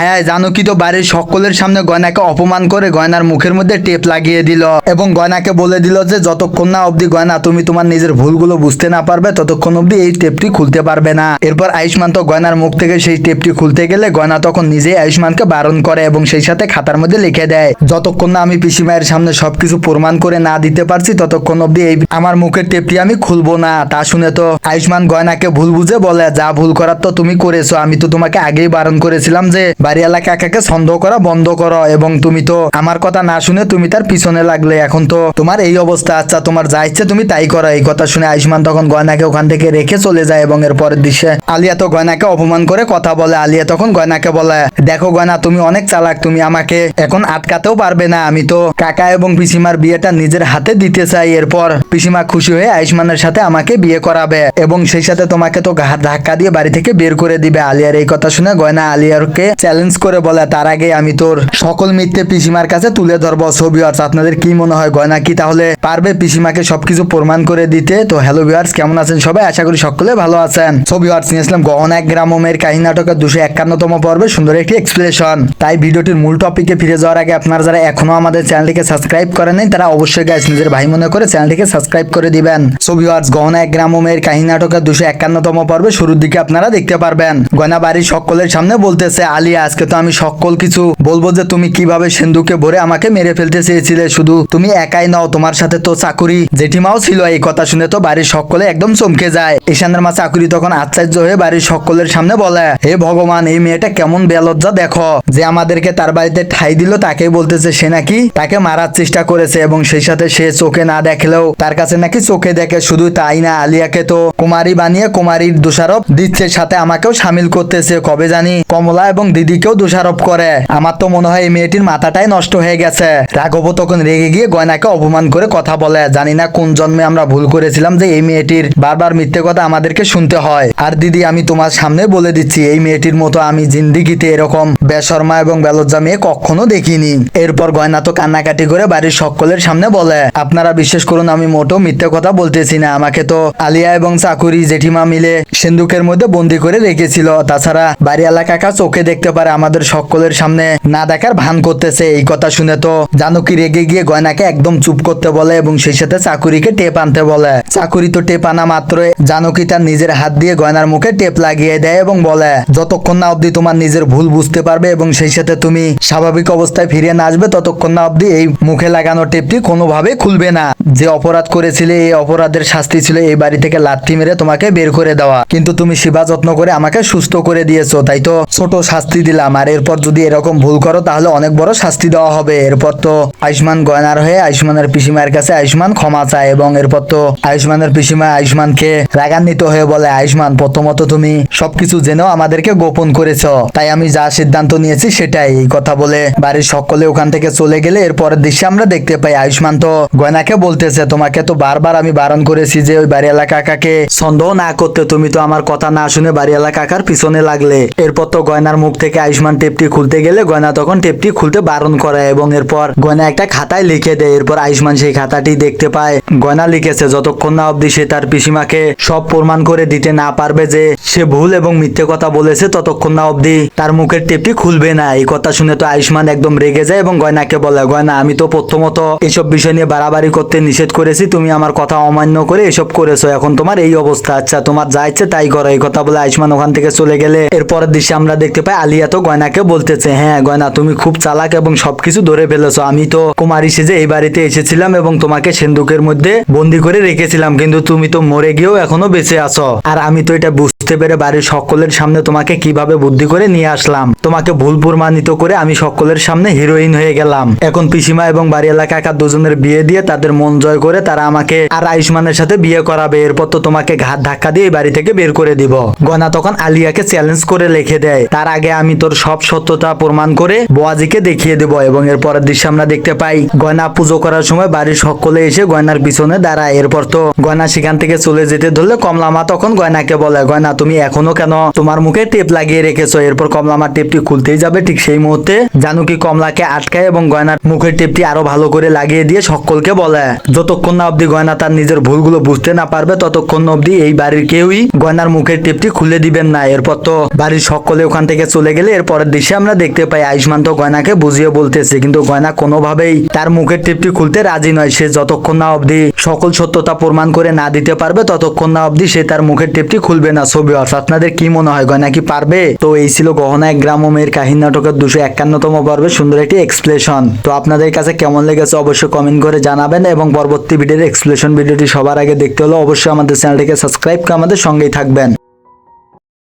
হ্যাঁ জানো কি তো বাড়ির সকলের সামনে গয়নাকে অপমান করে গয়নার মুখের মধ্যে টেপ লাগিয়ে দিল এবং গয়নাকে বলে দিল যে, যতক্ষণ না অবধি গয়না তুমি তোমার নিজের ভুলগুলো বুঝতে না পারবে, ততক্ষণ অবধি এই টেপটি খুলতে পারবে না। এরপর আয়ুষ্মান তো গয়নার মুখ থেকে সেই টেপটি খুলতে গেলে গয়না তখন নিজেই আয়ুষ্মানকে বারণ করে এবং সেই সাথে খাতার মধ্যে লিখে দেয়, যতক্ষণ না আমি পিসিমায়ের সামনে সবকিছু প্রমাণ করে না দিতে পারছি, ততক্ষণ অবধি এই আমার মুখের টেপটি আমি খুলবো না। তা শুনে তো আয়ুষ্মান গয়নাকে ভুল বুঝে বলে, যা ভুল করার তো তুমি করেছ, আমি তো তোমাকে আগেই বারণ করেছিলাম যে বাড়িওয়ালা কাকাকে সন্দেহ করা, বন্ধ করো এবং তুমি তো আমার কথা না শুনে তুমি তার পিছনে লাগলে। এখন তো তোমার এই অবস্থা। আচ্ছা তোমার যা ইচ্ছে তুমি তাই করো। এই কথা শুনে আয়ুষ্মান তখন গয়নাকে ওখান থেকে রেখে চলে যায় এবং এর পরের দৃশ্যে আলিয়া তো গয়নাকে অপমান করে কথা বলে। আলিয়া তখন গয়নাকে বলে, দেখো গয়না, তুমি অনেক চালাক। তুমি আমাকে এখন আটকাতেও পারবে না। আমি তো কাকা এবং পিসিমার বিয়েটা নিজের হাতে দিতে চাই। এরপর পিসিমা খুশি হয়ে আয়ুষ্মানের সাথে আমাকে বিয়ে করাবে এবং সেই সাথে তোমাকে তো ধাক্কা দিয়ে বাড়ি থেকে বের করে দিবে। আলিয়ার এই কথা শুনে গয়না আলিয়ারকে চ্যালেঞ্জ করে বলে, তার আগে আমি তোর সকল মিথ্যে পিসিমার কাছে তুলে ধরবো। ছবি আছে আপনাদের কি মনে হয়, গয়না কি তাহলে পারবে পিসিমাকে সবকিছু প্রমাণ করে দিতে? তো হ্যালো ভিউয়ার্স কেমন আছেন সবাই? আশা করি সকলে ভালো আছেন। ছবি ভিউয়ার্স নিয়ে আসলাম গহনা এক গ্রামের কাহিনী নাটকের দুশো একান্নতম পর্বে সুন্দর একটি এক্সপ্লেশন তাই ভিডিওটির মূল টপিকে ফিরে যাওয়ার আগে আপনারা যারা এখনও আমাদের চ্যানেলটিকে সাবস্ক্রাইব করেন নাই, তারা অবশ্যই গাইস নিজের ভাই মনে করে চ্যানেলটিকে সাবস্ক্রাইব করে দিবেন। ছবি ভিউয়ার্স গহনা এক গ্রামের কাহিনী নাটকের দুশো একান্নতম পর্বে শুরুর দিকে আপনারা দেখতে পারবেন। গয়না বাড়ির সকলের সামনে বলতেছে, আলিয়া আজকে তো আমি সকল কিছু বলব যে তুমি কীভাবে সিন্ধুকে ভরে আমাকে মেরে ফেলতে চেয়েছিলে। শুধু তুমি একাই নাও, তোমার সাথে তো চাকুরি। জেঠিমাও ছিল এই কথা শুনে তো বাড়ির সকলে একদম চমকে যায়। ঈশানের মা চাকুরি তখন আশ্চর্য হয়ে বাড়ির সকলের সামনে বলে, হে ভগবান, এই মেয়েটা কেমন বেলজ্জা, দেখো। যে আমাদেরকে তার বাড়িতে ঠাই দিল তাকে বলতেছে সে নাকি তাকে মারার চেষ্টা করেছে এবং সেই সাথে সে চোখে না দেখলেও তার কাছে নাকি চোখে দেখে, শুধু তাই না, আলিয়াকে তো কুমারী বানিয়ে কুমারীর দোষারোপ দিচ্ছে, সাথে আমাকেও সামিল করতেছে, কবে জানি? কমলা এবং দিদিকেও দোষারোপ করে। আমার তো মনে হয় এই মেয়েটির মাথাটাই নষ্ট হয়ে গেছে। রাঘব তখন রেগে গিয়ে গয়নাকে অপমান করে কথা বলে। জানি না কোন জন্মে আমরা ভুল করেছিলাম যে এই মেয়েটির বারবার মিথ্যে কথা আমাদেরকে শুনতে হয়। আর দিদি, আমি তোমার সামনে বলে দিচ্ছি, এই মেয়েটির মতো আমি জিন্দিগিতে এরকম বেশর্মা এবং বেলজ্জা মেয়ে কখনো দেখিনি। এরপর গয়না তো কান্নাকাটি করে বাড়ির সকলের সামনে বলে, আপনারা বিশ্বাস করুন, আমি মোটেও মিথ্যে কথা বলতেছি না। আমাকে তো আলিয়া এবং চাকুরি জেঠিমা মিলে সিন্ধুকের মধ্যে বন্দি করে রেখেছিল। তাছাড়া বাড়িওয়ালা কাকা চোখে দেখতে পারে আমাদের সকলের সামনে না দেখার ভান করতেছে। এই কথা শুনে তো জানকি রেগে গিয়ে গয়নাকে একদম চুপ করতে বলে এবং সেই সাথে চাকুরিকে টেপ আনতে বলে। চাকুরি তো টেপ আনা মাত্রই জানকি তার নিজের হাত দিয়ে গয়নার মুখে টেপ লাগিয়ে দেয় এবং বলে, যতক্ষণ না অবধি তোমার নিজের ভুল বুঝতে পারবে এবং সেই সাথে তুমি স্বাভাবিক অবস্থায় ফিরে না আসবে, ততক্ষণ না অবধি এই মুখে লাগানো টেপটি কোনোভাবে খুলবে না। যে অপরাধ করেছিলে, এই অপরাধের শাস্তি ছিল এই বাড়ি থেকে লাথি মেরে তোমাকে বের করে দেওয়া। কিন্তু তুমি সেবা যত্ন করে আমাকে সুস্থ করে দিয়েছ, তাই তো ছোট শাস্তি দিলাম। আর এরপর যদি এরকম ভুল করো, তাহলে অনেক বড় শাস্তি দেওয়া হবে। এরপর তো আয়ুষ্মান গয়নার হয়ে আয়ুষ্মানের পিসিমার কাছে আয়ুষ্মান ক্ষমা চায় এবং এরপর তো আয়ুষ্মানের পিসিমা আয়ুষ্মানকে রাগান্বিত হয়ে বলে, আয়ুষ্মান, প্রথমত তুমি সবকিছু জেনেও আমাদেরকে গোপন করেছ। তাই আমি যা সিদ্ধান্ত নিয়েছি সেটাই। এই কথা বলে বাড়ির সকলে ওখান থেকে চলে গেলে এরপরের দৃশ্যে আমরা দেখতে পাই, আয়ুষ্মান তো গয়নাকে বলতেছে, তোমাকে তো বারবার আমি বারণ করেছি যে ওই বাড়িওয়ালা কাকাকে সন্দেহ না করতে। তুমি তো আমার কথা না শুনে বাড়িওয়ালা কাকার পিছনে লাগলে। এরপর তো গয়নার মুখ থেকে আয়ুষ্মান টেপটি খুলতে গেলে গয়না তখন টেপটি খুলতে বারণ করে এবং এরপর গয়না একটা খাতায় লিখে দেয়। এরপর আয়ুষ্মান সেই খাতাটি দেখতে পায়। গয়না লিখেছে, যতক্ষণ না অবধি সে তার পিসিমাকে সব প্রমাণ করে দিতে না পারবে যে সে ভুল এবং মিথ্যে কথা বলেছে, ততক্ষণ না অবধি তার মুখের টেপটি খুলবে না। এই কথা শুনে তো আয়ুষ্মান একদম রেগে যায় এবং গয়নাকে বলে, গয়না, আমি তো প্রথমত এসব বিষয় নিয়ে বাড়াবাড়ি করতে নিষেধ করেছি। তুমি আমার কথা অমান্য করে এসব করেছ। এখন তোমার এই অবস্থা। আচ্ছা তোমার যা ইচ্ছে তাই করো। এই কথা বলে আয়ুষ্মান ওখান থেকে চলে গেলে এরপরের দৃশ্যে আমরা দেখতে পাই আলিয়া তো গয়নাকে বলতেছে হ্যাঁ গয়না, তুমি খুব চালাক এবং সবকিছু ধরে ফেলেছো। আমি তো কুমারী সেজে এই বাড়িতে এসেছিলাম এবং তোমাকে সিন্ধুকের মধ্যে বন্দি করে রেখেছিলাম, কিন্তু তুমি তো মরে গিয়েও এখনও বেঁচে আছো। আর আমি তো এটা বুঝতে পেরে বাড়ির সকলের সামনে তোমাকে কীভাবে বুদ্ধি করে নিয়ে আসলাম। তোমাকে ভুল প্রমাণিত করে আমি সকলের সামনে হিরোইন হয়ে গেলাম। এখন পিসিমা এবং বাড়িওয়ালা কাকা দুজনের বিয়ে দিয়ে তাদের মন জয় করে তারা আমাকে আর আয়ুষ্মানের সাথে বিয়ে করাবে। এরপর তো তোমাকে ঘাট ধাক্কা দিয়ে বাড়ি থেকে বের করে দিব। গয়না তখন আলিয়াকে চ্যালেঞ্জ করে লিখে দেয়। তার আগে আমি তোর সব সত্যতা প্রমাণ করে বোয়াজিকে দেখিয়ে দেব এবং এর পরের দৃশ্য আমরা দেখতে পাই, গয়না পুজো করার সময় বাড়ির সকলে এসে গয়নার পিছনে দাঁড়ায়। এরপর তো গয়না সেখান থেকে চলে যেতে ধরলে কমলামা তখন গয়নাকে বলে, গয়না, তুমি এখনও কেন তোমার মুখে টেপ লাগিয়ে রেখেছো? এরপর কমলামা টেপটি টেপটি খুলতেই যাবে ঠিক সেই মুহূর্তে। জানুকি কমলাকে আটকায় এবং গয়নার মুখের টেপটি আরও ভালো করে লাগিয়ে দিয়ে সকলকে বলে। যতক্ষণ না অবধি গয়না তার নিজের ভুলগুলো বুঝতে না পারবে, ততক্ষণ অবধি এই বাড়ির কেউই গয়নার মুখের টেপটি খুলে দিবেন না। এরপর তো বাড়ির সকলে ওখান থেকে চলে গেলে এর পরের দৃশ্যে আমরা দেখতে পাই, আয়ুষ্মান তো গয়নাকে বুঝিয়ে বলতেছে, কিন্তু গয়না কোনোভাবেই তার মুখের টেপটি খুলতে রাজি নয়। সে যতক্ষণ না অবধি সকল সত্যতা প্রমাণ করে না দিতে পারবে, ততক্ষণ না অবধি সে তার মুখের টেপটি খুলবে না ছবি। অর্থ আপনাদের কি মনে হয়, গয়না কি পারবে? তো এই ছিল গহনা এক গ্রাম ও মেয়ের কাহিনী নাটকের দুশো একান্নতম পর্বে সুন্দর একটি এক্সপ্লেশন তো আপনাদের কাছে কেমন লেগেছে অবশ্যই কমেন্ট করে জানাবেন এবং পরবর্তী ভিডিওর এক্সপ্লেশন ভিডিওটি সবার আগে দেখতে হলে অবশ্যই আমাদের চ্যানেলটিকে সাবস্ক্রাইব করে আমাদের সঙ্গেই থাকবেন।